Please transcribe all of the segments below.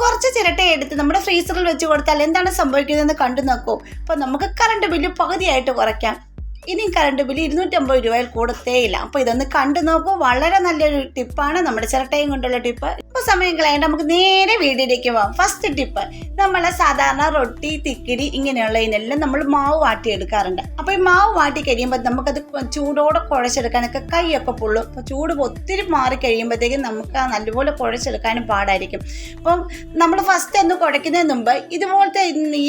കുറച്ച് ചിരട്ട എടുത്ത് നമ്മുടെ ഫ്രീസറിൽ വെച്ച് കൊടുത്താൽ എന്താണ് സംഭവിക്കുന്നതെന്ന് കണ്ടു നോക്കൂ. അപ്പോൾ നമുക്ക് കറണ്ട് ബില്ല് പകുതിയായിട്ട് കുറയ്ക്കാം. ഇനിയും കറണ്ട് ബില്ല് ഇരുന്നൂറ്റമ്പത് രൂപയിൽ കൂടത്തേയില്ല. അപ്പോൾ ഇതൊന്ന് കണ്ടു നോക്കൂ. വളരെ നല്ലൊരു ടിപ്പാണ് നമ്മുടെ ചിരട്ടയും കൊണ്ടുള്ള ടിപ്പ് ഇപ്പോൾ സമയം കളയാണ്ട് നമുക്ക് നേരെ വീടിലേക്ക് പോകാം ഫസ്റ്റ് ടിപ്പ് നമ്മളെ സാധാരണ റൊട്ടി തിക്കിരി ഇങ്ങനെയുള്ളതിനെല്ലാം നമ്മൾ മാവ് വാട്ടിയെടുക്കാറുണ്ട്. അപ്പോൾ ഈ മാവ് വാട്ടി കഴിയുമ്പോൾ നമുക്കത് ചൂടോടെ കുഴച്ചെടുക്കാനൊക്കെ കൈയൊക്കെ പൊള്ളും. അപ്പോൾ ചൂട് ഒത്തിരി മാറി കഴിയുമ്പോഴത്തേക്കും നമുക്ക് നല്ലപോലെ കുഴച്ചെടുക്കാനും പാടായിരിക്കും. അപ്പം നമ്മൾ ഫസ്റ്റ് ഒന്ന് കുഴയ്ക്കുന്നതിന് മുമ്പ് ഇതുപോലത്തെ ഈ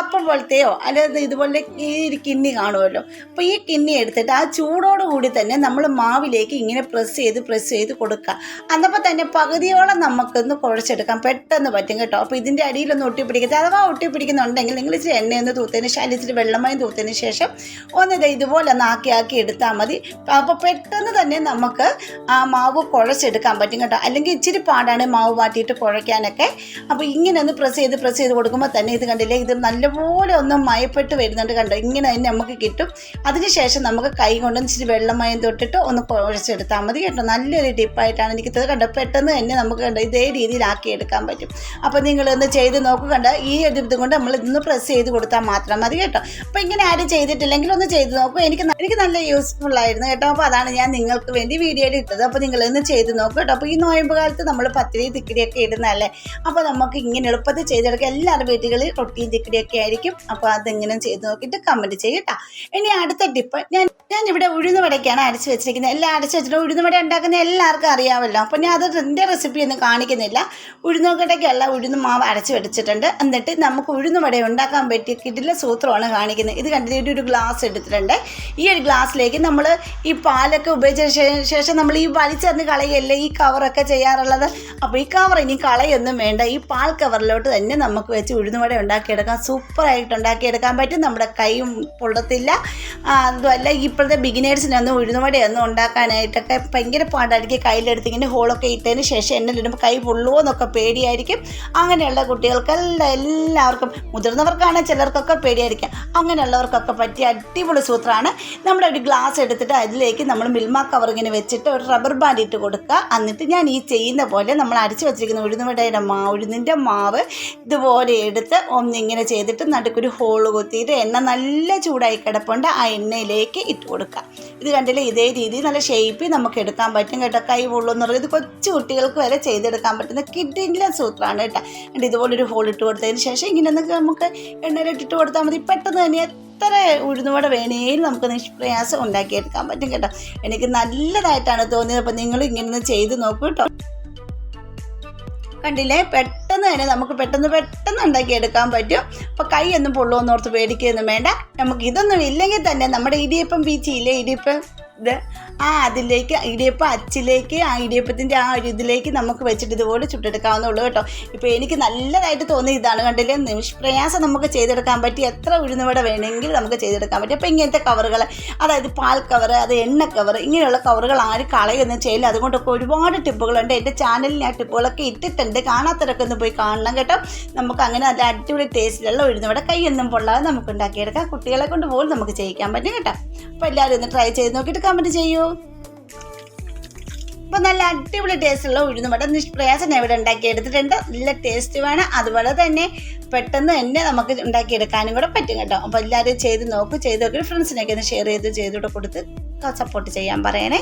കപ്പ പോലത്തെയോ അല്ലെങ്കിൽ ഇതുപോലെ ഈ ഒരു കിണ്ണി കാണുമല്ലോ. അപ്പോൾ ഈ കിന്നി എടുത്തിട്ട് ആ ചൂടോട് കൂടി തന്നെ നമ്മൾ മാവിലേക്ക് ഇങ്ങനെ പ്രസ് ചെയ്ത് പ്രസ് ചെയ്ത് കൊടുക്കുക. അന്നപ്പോൾ തന്നെ പകുതിയോളം നമുക്കൊന്ന് കുഴച്ചെടുക്കാം. പെട്ടെന്ന് പറ്റും കേട്ടോ. അപ്പോൾ ഇതിന്റെ അടിയിലൊന്നും ഒട്ടിപ്പിടിക്കുക അഥവാ ഒട്ടിപ്പിടിക്കുന്നുണ്ടെങ്കിൽ നിങ്ങൾ ഇച്ചിരി എണ്ണയൊന്ന് തൂത്തതിന് ശേഷം ഇച്ചിരി വെള്ളമായി തൂത്തതിന് ശേഷം ഒന്ന് ഇത് ഇതുപോലെ ഒന്ന് ആക്കി ആക്കി എടുത്താൽ മതി. അപ്പോൾ പെട്ടെന്ന് തന്നെ നമുക്ക് ആ മാവ് കുഴച്ചെടുക്കാൻ പറ്റും കേട്ടോ. അല്ലെങ്കിൽ ഇച്ചിരി പാടാണ് മാവ് മാറ്റിയിട്ട് കുഴയ്ക്കാനൊക്കെ. അപ്പോൾ ഇങ്ങനെ ഒന്ന് പ്രസ് ചെയ്ത് പ്രസ് ചെയ്ത് കൊടുക്കുമ്പോൾ തന്നെ ഇത് കണ്ടില്ലേ ഇത് നല്ലപോലെ ഒന്ന് മയപ്പെട്ട് വരുന്നുണ്ട് കണ്ടോ? ഇങ്ങനെ തന്നെ നമുക്ക് കിട്ടും. അതിനുശേഷം നമുക്ക് കൈ കൊണ്ട് ഇച്ചിരി വെള്ളമയം തൊട്ടിട്ട് ഒന്ന് കുഴച്ചെടുത്താൽ മതി കേട്ടോ. നല്ലൊരു ടിപ്പായിട്ടാണ് എനിക്ക് ഇത് കണ്ടോ? പെട്ടെന്ന് തന്നെ നമുക്ക് കണ്ടോ ഇതേ രീതിയിലാക്കി എടുക്കാൻ പറ്റും. അപ്പോൾ നിങ്ങളൊന്ന് ചെയ്ത് നോക്കുക കണ്ടോ? ഈ ഒരു ഇതും കൊണ്ട് നമ്മൾ ഇതൊന്ന് പ്രസ് ചെയ്ത് കൊടുത്താൽ മാത്രം മതി കേട്ടോ. അപ്പോൾ ഇങ്ങനെ ആരും ചെയ്തിട്ടില്ലെങ്കിൽ ഒന്ന് ചെയ്ത് നോക്കും. എനിക്ക് എനിക്ക് നല്ല യൂസ്ഫുൾ ആയിരുന്നു കേട്ടോ. അപ്പോൾ അതാണ് ഞാൻ നിങ്ങൾക്ക് വേണ്ടി വീഡിയോയിൽ ഇട്ടത്. അപ്പോൾ നിങ്ങൾ ഇന്ന് ചെയ്ത് നോക്കുക കേട്ടോ. അപ്പോൾ ഈ നോയമ്പ് കാലത്ത് നമ്മൾ പത്തിരി തിക്കിടിയൊക്കെ ഇടുന്നതല്ലേ? അപ്പോൾ നമുക്ക് ഇങ്ങനെ എളുപ്പത്തിൽ ചെയ്തെടുക്കാം. എല്ലാവരുടെ വീട്ടുകളിൽ റൊട്ടിയും തിക്കിടിയൊക്കെ ആയിരിക്കും. അപ്പോൾ അതെങ്ങനെ ചെയ്ത് നോക്കിയിട്ട് കമന്റ് ചെയ്യട്ടോ. ഇനി അടുത്ത ടിപ്പ് ഞാൻ ഞാൻ ഇവിടെ ഉഴുന്ന് വടയ്ക്കാണ് അരച്ച് വെച്ചിരിക്കുന്നത്. എല്ലാം അരച്ച് വെച്ചിട്ട് ഉഴുന്ന് വട ഉണ്ടാക്കുന്ന എല്ലാവർക്കും അറിയാമല്ലോ അപ്പോൾ ഞാൻ അത് എന്റെ റെസിപ്പി ഒന്നും കാണിക്കുന്നില്ല. ഉഴുന്ന് വടയ്ക്കുള്ള ഉഴുന്ന് മാവ് അരച്ച് വെച്ചിട്ടുണ്ട്. എന്നിട്ട് നമുക്ക് ഉഴുന്ന് വട ഉണ്ടാക്കാൻ പറ്റിയ കിട്ടില്ല സൂത്രമാണ് കാണിക്കുന്നത്. ഇത് കണ്ടിട്ട് ഒരു ഗ്ലാസ് എടുത്തിട്ടുണ്ട്. ഈ ഒരു ഗ്ലാസ്സിലേക്ക് നമ്മൾ ഈ പാലൊക്കെ ഉപയോഗിച്ച ശേഷം നമ്മൾ ഈ വലിച്ചെറിഞ്ഞ് കളയല്ലേ ഈ കവറൊക്കെ ചെയ്യാറുള്ളത്? അപ്പോൾ ഈ കവർ ഇനി കളയൊന്നും വേണ്ട. ഈ പാൽ കവറിലോട്ട് തന്നെ നമുക്ക് വെച്ച് ഉഴുന്നുവട ഉണ്ടാക്കിയെടുക്കാം. സൂപ്പറായിട്ട് ഉണ്ടാക്കിയെടുക്കാൻ പറ്റും. നമ്മുടെ കൈയും പൊള്ളത്തില്ല. അതുമല്ല ഇപ്പോഴത്തെ ബിഗിനേഴ്സിനൊന്നും ഉഴുന്നുവടയൊന്നും ഉണ്ടാക്കാനായിട്ടൊക്കെ ഭയങ്കര പാടായിരിക്കും. കയ്യിലെടുത്ത് ഇങ്ങനെ ഹോളൊക്കെ ഇട്ടതിന് ശേഷം എണ്ണയിലിടുമ്പോൾ കൈ പൊള്ളുമോ എന്നൊക്കെ പേടിയായിരിക്കും. അങ്ങനെയുള്ള കുട്ടികൾക്കെല്ലാം എല്ലാവർക്കും മുതിർന്നവർക്കാണ് ചിലർക്കൊക്കെ പേടിയായിരിക്കും. അങ്ങനെയുള്ളവർക്കൊക്കെ പറ്റിയ അടിപൊളി സൂത്രമാണ് നമ്മുടെ ഒരു ഗ്ലാസ് എടുത്തിട്ട് അതിലേക്ക് നമ്മൾ മിൽമ കവർ ഇങ്ങനെ വെച്ചിട്ട് ഒരു റബ്ബർ ബാൻഡ് ഇട്ട് കൊടുക്കുക. എന്നിട്ട് ഞാൻ ഈ ചെയ്യുന്ന പോലെ നമ്മൾ അടിച്ചു വെച്ചിരിക്കുന്ന ഉഴുന്നുവടയുടെ മാ ഉഴുന്നിന്റെ മാവ് ഇതുപോലെ എടുത്ത് ഒന്നിങ്ങനെ ചെയ്തിട്ട് നടുക്കൊരു ഹോൾ കുത്തിയിട്ട് എണ്ണ നല്ല ചൂടായി കിടപ്പുണ്ട് ആ എണ്ണയിലേക്ക് ഇട്ട് കൊടുക്കുക ഇത് കണ്ടില്ലേ ഇതേ രീതിയിൽ നല്ല ഷേപ്പിൽ നമുക്ക് എടുക്കാൻ പറ്റും കേട്ടോ. കൈ പൊള്ളുമെന്ന് പറയുന്നത് ഇത് കൊച്ചു കുട്ടികൾക്ക് വരെ ചെയ്തെടുക്കാൻ പറ്റുന്ന കിഡിന്റെ സൂത്രമാണ് കേട്ടോ. എന്നിട്ട് ഇതുപോലൊരു ഹോൾ ഇട്ട് കൊടുത്തതിന് ശേഷം ഇങ്ങനെ ഒന്ന് നമുക്ക് എണ്ണയിലിട്ടിട്ട് കൊടുത്താൽ മതി. പെട്ടെന്ന് തന്നെ എത്ര ഉഴുന്നുവട വേണേലും നമുക്ക് നിഷ്പ്രയാസം ഉണ്ടാക്കിയെടുക്കാൻ പറ്റും കേട്ടോ. എനിക്ക് നല്ലതായിട്ടാണ് തോന്നിയത്. അപ്പോൾ നിങ്ങൾ ഇങ്ങനെ ചെയ്ത് നോക്കൂ കേട്ടോ. കണ്ടില്ലേ? പെട്ടെന്ന് തന്നെ നമുക്ക് പെട്ടെന്ന് പെട്ടെന്ന് ഉണ്ടാക്കി എടുക്കാൻ പറ്റും. അപ്പോൾ കൈ ഒന്നും ഓർത്ത് പേടിക്കുകയൊന്നും വേണ്ട. നമുക്ക് ഇതൊന്നും ഇല്ലെങ്കിൽ തന്നെ നമ്മുടെ ഇടിയപ്പം ബീച്ചില്ലേ ഇടിയപ്പം? ആ അതിലേക്ക് ഇടിയപ്പം അച്ചിലേക്ക് ആ ഇടിയപ്പത്തിന്റെ ആ ഒരു ഇതിലേക്ക് നമുക്ക് വെച്ചിട്ട് ഇതുപോലെ ചുട്ടെടുക്കാവുന്നുള്ളൂ കേട്ടോ. ഇപ്പോൾ എനിക്ക് നല്ലതായിട്ട് തോന്നി ഇതാണ് കണ്ടില്ലേ? നിഷ്പ്രയാസം നമുക്ക് ചെയ്തെടുക്കാൻ പറ്റി എത്ര ഉഴുന്നുവട വേണമെങ്കിൽ നമുക്ക് ചെയ്തെടുക്കാൻ പറ്റും. അപ്പോൾ ഇങ്ങനത്തെ കവറുകൾ അതായത് പാൽ കവർ അത് എണ്ണ കവർ ഇങ്ങനെയുള്ള കവറുകൾ ആര് കളയുന്ന ചെയ്യില്ല അതുകൊണ്ടൊക്കെ ഒരുപാട് ടിപ്പുകളുണ്ട്. എന്റെ ചാനലിൽ ഞാൻ ടിപ്പുകളൊക്കെ ഇട്ടിട്ടുണ്ട്. കാണാത്തവരൊക്കെ ഒന്ന് പോയി കാണണം കേട്ടോ. നമുക്ക് അങ്ങനെ നല്ല അടിപൊളി ടേസ്റ്റിലുള്ള ഉഴുന്നുവട കൈയൊന്നും പൊള്ളാതെ നമുക്ക് ഉണ്ടാക്കിയെടുക്കാം. കുട്ടികളെ കൊണ്ട് പോലും നമുക്ക് ചെയ്യിക്കാൻ പറ്റും കേട്ടോ. അപ്പോൾ എല്ലാവരും ഒന്ന് ട്രൈ ചെയ്ത് നോക്കിയിട്ട് കമന്റ് ചെയ്യൂ. അപ്പം നല്ല അടിപൊളി ടേസ്റ്റുള്ള ഉഴുന്നുവട നിഷ്പ്രയാസം ഞാൻ ഇവിടെ ഉണ്ടാക്കി എടുത്തിട്ടുണ്ട് നല്ല ടേസ്റ്റ് വേണം അതുപോലെ തന്നെ പെട്ടെന്ന് തന്നെ നമുക്ക് ഉണ്ടാക്കിയെടുക്കാനും കൂടെ പറ്റും കേട്ടോ. അപ്പോൾ എല്ലാവരും ചെയ്ത് നോക്കൂ ചെയ്ത് നോക്കി. ഫ്രണ്ട്സിനൊക്കെ ഒന്ന് ഷെയർ ചെയ്ത് ചെയ്തുകൂടെ കൊടുത്ത് സപ്പോർട്ട് ചെയ്യാൻ പറയണേ.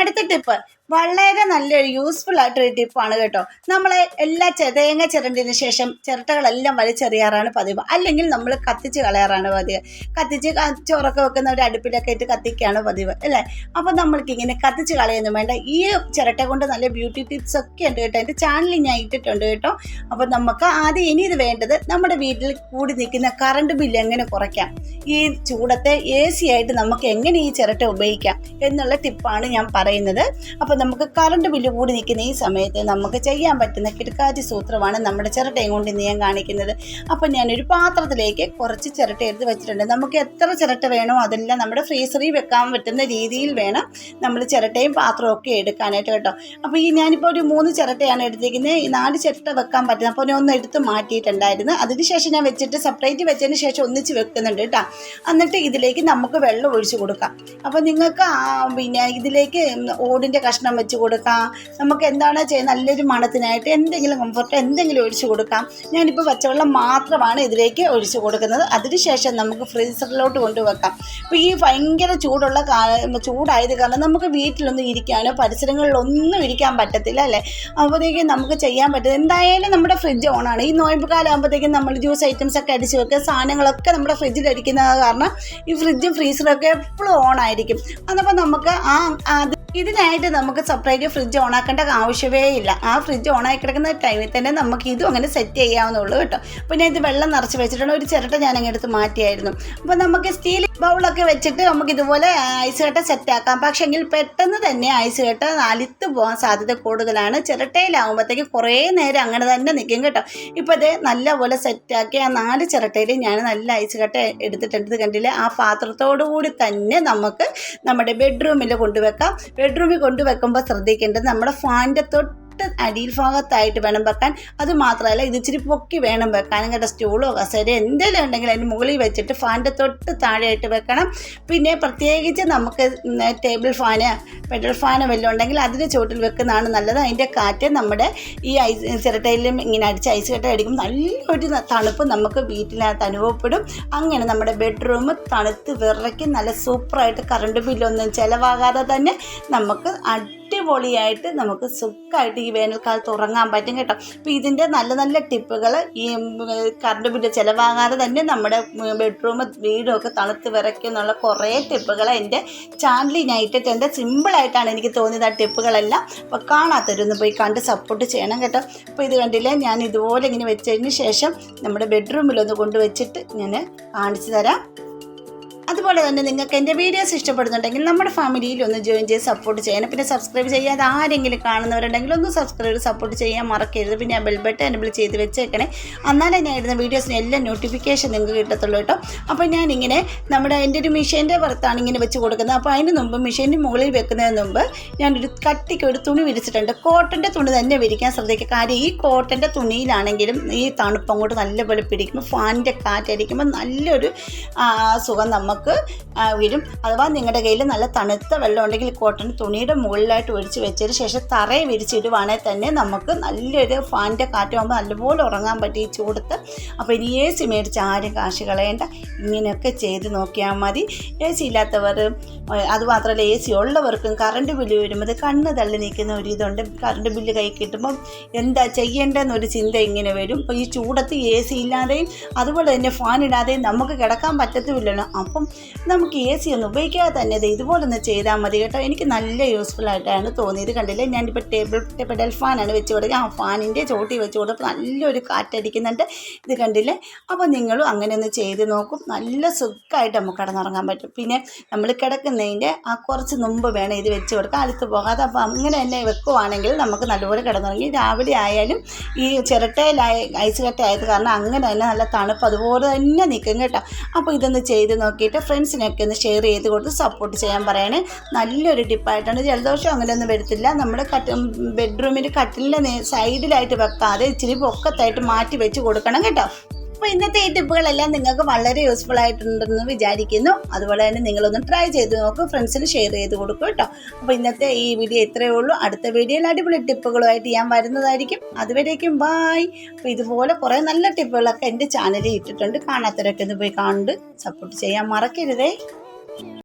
അടുത്ത ടിപ്പ് വളരെ നല്ലൊരു യൂസ്ഫുൾ ആയിട്ടൊരു ടിപ്പാണ് കേട്ടോ. നമ്മളെ എല്ലാ തേങ്ങ ചിരണ്ടിന് ശേഷം ചിരട്ടകളെല്ലാം വലിച്ചെറിയാറാണ് പതിവ്. അല്ലെങ്കിൽ നമ്മൾ കത്തിച്ച് കളയാറാണ് പതിവ്. കത്തിച്ച് ചോറൊക്കെ വെക്കുന്ന ഒരു അടുപ്പിലൊക്കെ ഇട്ട് കത്തിക്കുകയാണ് പതിവ് അല്ലേ? അപ്പോൾ നമ്മൾക്ക് ഇങ്ങനെ കത്തിച്ച് കളയൊന്നും വേണ്ട. ഈ ചിരട്ട കൊണ്ട് നല്ല ബ്യൂട്ടി ടിപ്സ് ഒക്കെ ഉണ്ട് കേട്ടോ. എന്റെ ചാനലിൽ ഞാൻ ഇട്ടിട്ടുണ്ട് കേട്ടോ. അപ്പോൾ നമുക്ക് ആദ്യം ഇനി ഇത് വേണ്ടത് നമ്മുടെ വീട്ടിൽ കൂടി നിൽക്കുന്ന കറണ്ട് ബില്ല് എങ്ങനെ കുറയ്ക്കാം? ഈ ചൂടത്തെ എ സി ആയിട്ട് നമുക്ക് എങ്ങനെ ഈ ചിരട്ട ഉപയോഗിക്കാം? എന്നുള്ള ടിപ്പാണ് ഞാൻ പറയുന്നത്. നമുക്ക് കറണ്ട് ബില്ല് കൂടി നിൽക്കുന്ന ഈ സമയത്ത് നമുക്ക് ചെയ്യാൻ പറ്റുന്ന കിടക്കാറ്റ് സൂത്രമാണ് നമ്മുടെ ചിരട്ടയും കൊണ്ട് ഇന്ന് ഞാൻ കാണിക്കുന്നത്. അപ്പോൾ ഞാനൊരു പാത്രത്തിലേക്ക് കുറച്ച് ചിരട്ട എടുത്ത് വെച്ചിട്ടുണ്ട്. നമുക്ക് എത്ര ചിരട്ട വേണോ അതെല്ലാം നമ്മുടെ ഫ്രീസറിൽ വെക്കാൻ പറ്റുന്ന രീതിയിൽ വേണം നമ്മൾ ചിരട്ടയും പാത്രവും ഒക്കെ എടുക്കാനായിട്ട് കേട്ടോ. അപ്പോൾ ഈ ഞാനിപ്പോൾ ഒരു മൂന്ന് ചിരട്ടയാണ് എടുത്തിരിക്കുന്നത്. ഈ നാല് ചിരട്ട വെക്കാൻ പറ്റുന്നത് അപ്പോൾ ഞാൻ ഒന്ന് എടുത്ത് മാറ്റിയിട്ടുണ്ടായിരുന്നു. അതിനുശേഷം ഞാൻ വെച്ചിട്ട് സെപ്പറേറ്റ് വെച്ചതിന് ശേഷം ഒന്നിച്ച് വെക്കുന്നുണ്ട് കേട്ടോ. എന്നിട്ട് ഇതിലേക്ക് നമുക്ക് വെള്ളം ഒഴിച്ച് കൊടുക്കാം. അപ്പോൾ നിങ്ങൾക്ക് പിന്നെ ഇതിലേക്ക് ഓടിന്റെ കഷ്ണം ഭക്ഷണം വെച്ച് കൊടുക്കാം. നമുക്ക് എന്താണ് ചെയ്യുന്നത് നല്ലൊരു മണത്തിനായിട്ട് എന്തെങ്കിലും കംഫർട്ട് എന്തെങ്കിലും ഒഴിച്ചു കൊടുക്കാം. ഞാനിപ്പോൾ പച്ചവെള്ളം മാത്രമാണ് ഇതിലേക്ക് ഒഴിച്ചു കൊടുക്കുന്നത്. അതിനുശേഷം നമുക്ക് ഫ്രീസറിലോട്ട് കൊണ്ടുവെക്കാം. അപ്പോൾ ഈ ഭയങ്കര ചൂടുള്ള ചൂടായത് കാരണം നമുക്ക് വീട്ടിലൊന്നും ഇരിക്കാനോ പരിസരങ്ങളിലൊന്നും ഇരിക്കാൻ പറ്റത്തില്ല അല്ലേ? അപ്പോഴത്തേക്കും നമുക്ക് ചെയ്യാൻ പറ്റും എന്തായാലും നമ്മുടെ ഫ്രിഡ്ജ് ഓണാണ് ഈ നോയമ്പ് കാലം ആകുമ്പോഴത്തേക്കും നമ്മൾ ജ്യൂസ് ഐറ്റംസ് ഒക്കെ അടിച്ച് വെക്കുക. സാധനങ്ങളൊക്കെ നമ്മുടെ ഫ്രിഡ്ജിൽ അടിക്കുന്നത് കാരണം ഈ ഫ്രിഡ്ജും ഫ്രീസറും ഒക്കെ എപ്പോഴും ഓണായിരിക്കും അതപ്പോൾ നമുക്ക് ആ അത് ഇതിനായിട്ട് നമുക്ക് സെപ്പറേറ്റ് ഫ്രിഡ്ജ് ഓൺ ആക്കേണ്ട ആവശ്യമേ ഇല്ല. ആ ഫ്രിഡ്ജ് ഓൺ ആയി കിടക്കുന്ന ടൈമിൽ തന്നെ നമുക്ക് ഇതും അങ്ങനെ സെറ്റ് ചെയ്യാവുന്നുള്ളൂ കേട്ടോ. പിന്നെ ഇത് വെള്ളം നിറച്ച് വെച്ചിട്ടുണ്ട്. ഒരു ചിരട്ട ഞാൻ അങ്ങ് എടുത്ത് മാറ്റിയായിരുന്നു. അപ്പോൾ നമുക്ക് സ്റ്റീൽ ബൗളൊക്കെ വെച്ചിട്ട് നമുക്ക് ഇതുപോലെ ഐസ് കട്ട സെറ്റ് ആക്കാം. പക്ഷേ എങ്കിൽ പെട്ടെന്ന് തന്നെ ഐസ് കട്ട അലിത്ത് പോകാൻ സാധ്യത കൂടുതലാണ്. ചിരട്ടയിലാകുമ്പോഴത്തേക്ക് കുറേ നേരം അങ്ങനെ തന്നെ നിൽക്കും കേട്ടോ. ഇപ്പോൾ ഇത് നല്ലപോലെ സെറ്റാക്കി ആ നാല് ചിരട്ടയിൽ ഞാൻ നല്ല ഐസ് കട്ട എടുത്തിട്ടുണ്ട്. കണ്ടില്ലേ? ആ പാത്രത്തോടു കൂടി തന്നെ നമുക്ക് നമ്മുടെ ബെഡ്റൂമിൽ കൊണ്ടുവെക്കാം. ബെഡ്റൂമിൽ കൊണ്ടുവെക്കുമ്പോൾ ശ്രദ്ധിക്കേണ്ടത് നമ്മുടെ ഫാനിന്റെ തൊട്ട് അടിയിൽ ഭാഗത്തായിട്ട് വേണം വെക്കാൻ. അത് മാത്രമല്ല ഇത് ഇച്ചിരി പൊക്കി വേണം വെക്കാനും. കേട്ടോ സ്റ്റൂളോ കസേര എന്തെങ്കിലും ഉണ്ടെങ്കിൽ അതിന് മുകളിൽ വെച്ചിട്ട് ഫാനിന്റെ തൊട്ട് താഴെയായിട്ട് വെക്കണം. പിന്നെ പ്രത്യേകിച്ച് നമുക്ക് ടേബിൾ ഫാന് പെട്രോൾ ഫാന് വല്ലതും ഉണ്ടെങ്കിൽ അതിന്റെ ചുവട്ടിൽ വെക്കുന്നതാണ് നല്ലത്. അതിന്റെ കാറ്റ് നമ്മുടെ ഈ ഐസ് ചിരട്ടയിലും ഇങ്ങനെ അടിച്ച് ഐസ് കട്ട അടിക്കും നല്ലൊരു തണുപ്പ് നമുക്ക് വീട്ടിനകത്ത് അനുഭവപ്പെടും. അങ്ങനെ നമ്മുടെ ബെഡ്റൂം തണുത്ത് വിറയ്ക്കും. നല്ല സൂപ്പറായിട്ട് കറണ്ട് ബില്ലൊന്നും ചിലവാകാതെ തന്നെ നമുക്ക് അടിപൊളിയായിട്ട് നമുക്ക് സുഖമായിട്ട് ഈ വേനൽക്കാലത്ത് ഉറങ്ങാൻ പറ്റും കേട്ടോ. അപ്പോൾ ഇതിന്റെ നല്ല നല്ല ടിപ്പുകൾ ഈ കറണ്ട് ബില്ല് ചിലവാകാതെ തന്നെ നമ്മുടെ ബെഡ്റൂം ഒക്കെ തണുത്ത് വിറയ്ക്കും എന്നുള്ള കുറേ ടിപ്പുകൾ എന്റെ ചാനലിൽ ഞാൻ ഇട്ടിട്ടുണ്ട് സിമ്പിളായിട്ടാണ് എനിക്ക് തോന്നിയത് ആ ടിപ്പുകളെല്ലാം. അപ്പോൾ കാണാത്തവരൊന്ന് പോയി കണ്ട് സപ്പോർട്ട് ചെയ്യണം കേട്ടോ. അപ്പോൾ ഇത് കണ്ടില്ലേ ഞാൻ ഇതുപോലെ ഇങ്ങനെ വെച്ചതിന് ശേഷം നമ്മുടെ ബെഡ്റൂമിലൊന്ന് കൊണ്ടുവച്ചിട്ട് ഞാൻ കാണിച്ചു തരാം. അതുപോലെ തന്നെ നിങ്ങൾക്ക് എന്റെ വീഡിയോസ് ഇഷ്ടപ്പെടുന്നുണ്ടെങ്കിൽ നമ്മുടെ ഫാമിലിയിൽ ഒന്ന് ജോയിൻ ചെയ്ത് സപ്പോർട്ട് ചെയ്യണം പിന്നെ സബ്സ്ക്രൈബ് ചെയ്യാതെ ആരെങ്കിലും കാണുന്നവരുണ്ടെങ്കിൽ ഒന്ന് സബ്സ്ക്രൈബ് സപ്പോർട്ട് ചെയ്യാൻ മറക്കരുത്. പിന്നെ ആ ബെൽ ബട്ടൺ എനബിൾ ചെയ്ത് വെച്ചേക്കണേ. എന്നാലേ ഞാൻ ഇടുന്ന വീഡിയോസിന് എല്ലാ നോട്ടിഫിക്കേഷൻ നിങ്ങൾക്ക് കിട്ടത്തുള്ളൂ കേട്ടോ. അപ്പോൾ ഞാനിങ്ങനെ നമ്മുടെ എന്റെ ഒരു മിഷീന്റെ പുറത്താണ് ഇങ്ങനെ വെച്ച് കൊടുക്കുന്നത്. അപ്പോൾ അതിന് മുമ്പ് മിഷീന്റെ മുകളിൽ വെക്കുന്നതിന് മുമ്പ് ഞാനൊരു കട്ടിക്ക് ഒരു തുണി വിരിച്ചിട്ടുണ്ട്. കോട്ടന്റെ തുണി തന്നെ വിരിക്കാൻ ശ്രദ്ധിക്കുക. കാര്യം ഈ കോട്ടന്റെ തുണിയിലാണെങ്കിലും ഈ തണുപ്പ് അങ്ങോട്ട് നല്ലപോലെ പിടിക്കുമ്പോൾ ഫാനിന്റെ കാറ്റടിക്കുമ്പോൾ നല്ലൊരു സുഖം സുഖം നമുക്ക് വരും. അഥവാ നിങ്ങളുടെ കയ്യിൽ നല്ല തണുത്ത വെള്ളം ഉണ്ടെങ്കിൽ കോട്ടൺ തുണിയുടെ മുകളിലായിട്ട് ഒഴിച്ച് വെച്ചതിന് ശേഷം തറയെ വിരിച്ചിടുവാണെങ്കിൽ തന്നെ നമുക്ക് നല്ലൊരു ഫാനിന്റെ കാറ്റാകുമ്പോൾ നല്ലപോലെ ഉറങ്ങാൻ പറ്റി ചൂടത്ത്. അപ്പോൾ ഇനി എ സി മേടിച്ച് ആരും കാശ് കളയേണ്ട. ഇങ്ങനെയൊക്കെ ചെയ്ത് നോക്കിയാൽ മതി. എ സി ഇല്ലാത്തവർ അതുമാത്രമല്ല എ സി ഉള്ളവർക്കും കറണ്ട് ബില്ല് വരുമ്പോൾ കണ്ണ് തള്ളി നിൽക്കുന്ന ഒരു ഇതുണ്ട്. കറണ്ട് ബില്ല് കൈ കിട്ടുമ്പം എന്താ ചെയ്യേണ്ടതെന്നൊരു ചിന്ത ഇങ്ങനെ വരും. അപ്പോൾ ഈ ചൂടത്ത് എ സി ഇല്ലാതെയും അതുപോലെ തന്നെ ഫാൻ ഇടാതെയും നമുക്ക് കിടക്കാൻ പറ്റത്തുമില്ലല്ലോ. അപ്പം നമുക്ക് എ സി ഒന്നും ഉപയോഗിക്കാതെ തന്നെ ഇത് ഇതുപോലെ ഒന്ന് ചെയ്താൽ മതി കേട്ടോ. എനിക്ക് നല്ല യൂസ്ഫുൾ ആയിട്ടാണ് തോന്നിയത്. കണ്ടില്ലേ? ഞാനിപ്പോൾ ടേബിൾ പെഡൽ ഫാനാണ് വെച്ച് കൊടുക്കുക ആ ഫാനിന്റെ ചോട്ടി വെച്ച് കൊടുത്തപ്പോൾ നല്ലൊരു കാറ്റടിക്കുന്നുണ്ട്. ഇത് കണ്ടില്ലേ? അപ്പോൾ നിങ്ങളും അങ്ങനെ ഒന്ന് ചെയ്ത് നോക്കും. നല്ല സുഖമായിട്ട് നമുക്ക് കിടന്നുറങ്ങാൻ പറ്റും. പിന്നെ നമ്മൾ കിടക്കുന്നതിന്റെ ആ കുറച്ച് മുമ്പ് വേണം ഇത് വെച്ച് കൊടുക്കുക അടുത്ത് പോകാതെ അപ്പോൾ അങ്ങനെ തന്നെ വെക്കുവാണെങ്കിൽ നമുക്ക് നല്ലപോലെ കിടന്നുറങ്ങി. രാവിലെ ആയാലും ഈ ചിരട്ടയിലായ ഐസ് കട്ട ആയത് കാരണം അങ്ങനെ തന്നെ നല്ല തണുപ്പ് അതുപോലെ തന്നെ നിൽക്കും കേട്ടോ. അപ്പോൾ ഇതൊന്ന് ചെയ്ത് നോക്കിയിട്ട് ഫ്രണ്ട്സിനൊക്കെ ഒന്ന് ഷെയർ ചെയ്ത് കൊടുത്ത് സപ്പോർട്ട് ചെയ്യാൻ പറയണേ. നല്ലൊരു ടിപ്പായിട്ടാണ് ജലദോഷം അങ്ങനെയൊന്നും വരത്തില്ല. നമ്മുടെ കട്ട് ബെഡ്റൂമിന്റെ കട്ടിലിന്റെ സൈഡിലായിട്ട് വെക്കാതെ ഇച്ചിരി പൊക്കത്തായിട്ട് മാറ്റി വെച്ച് കൊടുക്കണം കേട്ടോ. അപ്പോൾ ഇന്നത്തെ ഈ ടിപ്പുകളെല്ലാം നിങ്ങൾക്ക് വളരെ യൂസ്ഫുൾ ആയിട്ടുണ്ടെന്ന് വിചാരിക്കുന്നു. അതുപോലെ തന്നെ നിങ്ങളൊന്ന് ട്രൈ ചെയ്ത് നോക്കുക ഫ്രണ്ട്സിന് ഷെയർ ചെയ്ത് കൊടുക്കും കേട്ടോ. അപ്പോൾ ഇന്നത്തെ ഈ വീഡിയോ ഇത്രയേ ഉള്ളൂ. അടുത്ത വീഡിയോയിൽ അടിപൊളി ടിപ്പുകളുമായിട്ട് ഞാൻ വരുന്നതായിരിക്കും. അതുവരേക്കും ബായ് അപ്പോൾ ഇതുപോലെ കുറേ നല്ല ടിപ്പുകളൊക്കെ എന്റെ ചാനലിൽ ഇട്ടിട്ടുണ്ട്. കാണാത്തവരൊക്കെ ഒന്ന് പോയി കണ്ട് സപ്പോർട്ട് ചെയ്യാൻ മറക്കരുതേ.